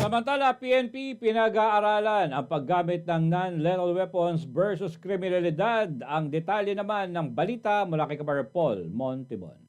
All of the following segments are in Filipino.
Samantala, PNP pinag-aaralan ang paggamit ng non-lethal weapons versus kriminalidad. Ang detalye naman ng balita mula kay Kabar Paul Montibon.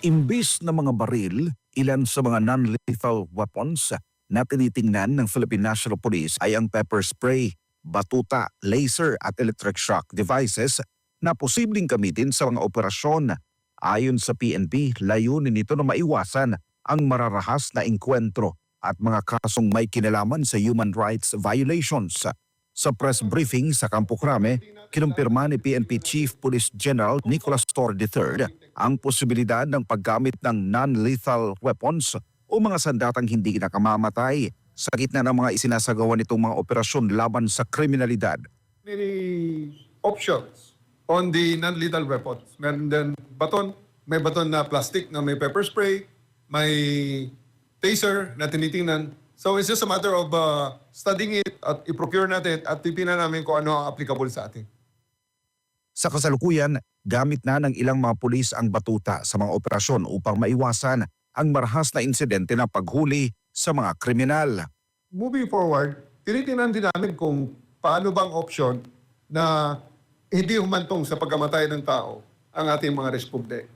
Imbis na mga baril, ilan sa mga non-lethal weapons na tinitingnan ng Philippine National Police ay ang pepper spray, batuta, laser at electric shock devices na posibleng gamitin sa mga operasyon. Ayon sa PNP, layunin nito na maiwasan ang mararahas na engkwentro at mga kasong may kinalaman sa human rights violations. Sa press briefing sa Campo Crame, kinumpirma ni PNP Chief Police General Nicolas Torre III ang posibilidad ng paggamit ng non-lethal weapons o mga sandatang hindi nakamamatay sa gitna ng mga isinasagawa nitong mga operasyon laban sa kriminalidad. many options on the non-lethal weapons. Meron din baton, may baton na plastic na may pepper spray, may taser na tinitingnan. So it's just a matter of uh, studying it at i-procure natin at tipinan namin kung ano ang applicable sa atin. Sa kasalukuyan, gamit na ng ilang mga pulis ang batuta sa mga operasyon upang maiwasan ang marahas na insidente ng paghuli sa mga kriminal. Moving forward, tinitingnan din namin kung paano bang option na hindi humantong sa pagkamatay ng tao ang ating mga responde.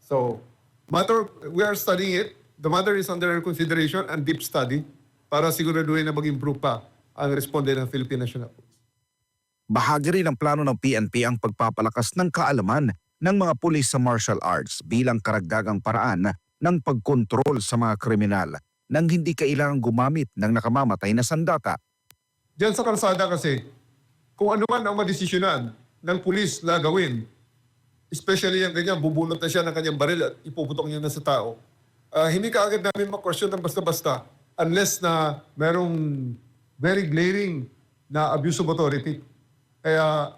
So, matter, we are studying it. The matter is under consideration and deep study para siguraduhin na mag-improve pa ang responde ng Philippine National Police. Bahagi rin ng plano ng PNP ang pagpapalakas ng kaalaman ng mga pulis sa martial arts bilang karagdagang paraan ng pagkontrol sa mga kriminal nang hindi kailangang gumamit ng nakamamatay na sandata. Diyan sa kalsada kasi, kung ano man ang madesisyonan ng pulis na gawin, especially yung ganyan, bubunot na siya ng kanyang baril at ipuputok niya na sa tao, ah, hindi ka agad namin makwestiyon ng basta-basta unless na merong very glaring na abuse of authority. Kaya,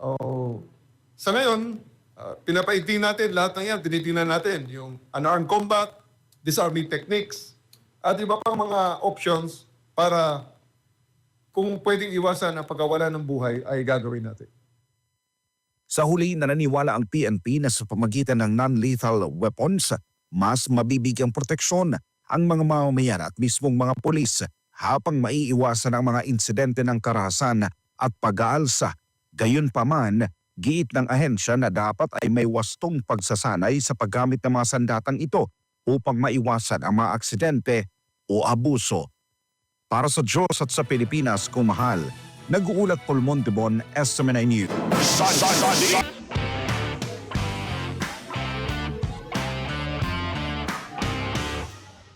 oh, sa ngayon, uh, pinapaigting natin lahat ng yan, tinitingnan natin yung unarmed combat, disarming techniques, at iba pang mga options para kung pwedeng iwasan ang pagkawala ng buhay ay gagawin natin. Sa huli, nananiwala ang PNP na sa pamagitan ng non-lethal weapons, mas mabibigyang proteksyon ang mga mamamayan at mismong mga pulis habang maiiwasan ang mga insidente ng karahasan at pag-aalsa. Gayunpaman, giit ng ahensya na dapat ay may wastong pagsasanay sa paggamit ng mga sandatang ito upang maiwasan ang mga aksidente o abuso. Para sa Diyos at sa Pilipinas kung mahal, nag-uulat Paul Montebon, SMNI News.